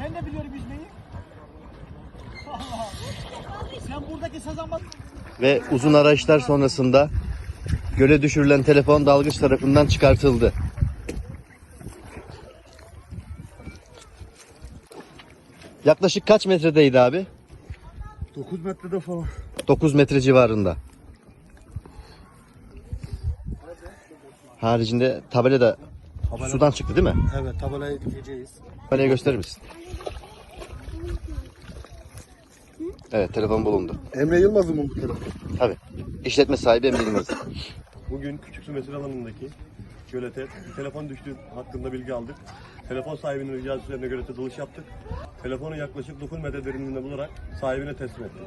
Ben de biliyorum yüzmeyi. Sen buradaki sazan. Ve uzun arayışlar sonrasında göle düşürülen telefon dalgıç tarafından çıkartıldı. Yaklaşık kaç metredeydi abi? 9 metrede falan. 9 metre civarında. Haricinde tabela da sudan çıktı değil mi? Evet tabelayı dikeceğiz. Tabelayı gösterir misin? Evet telefon bulundu. Emre Yılmaz'ın mı bu telefon? Tabi. İşletme sahibi Emre Yılmaz. Bugün Küçük Su Mesire alanındaki gölete bir telefon düştüğü hakkında bilgi aldık. Telefon sahibinin ricası üzerine gölete dalış yaptık. Telefonu yaklaşık 9 metre derinliğinde bularak sahibine teslim ettik.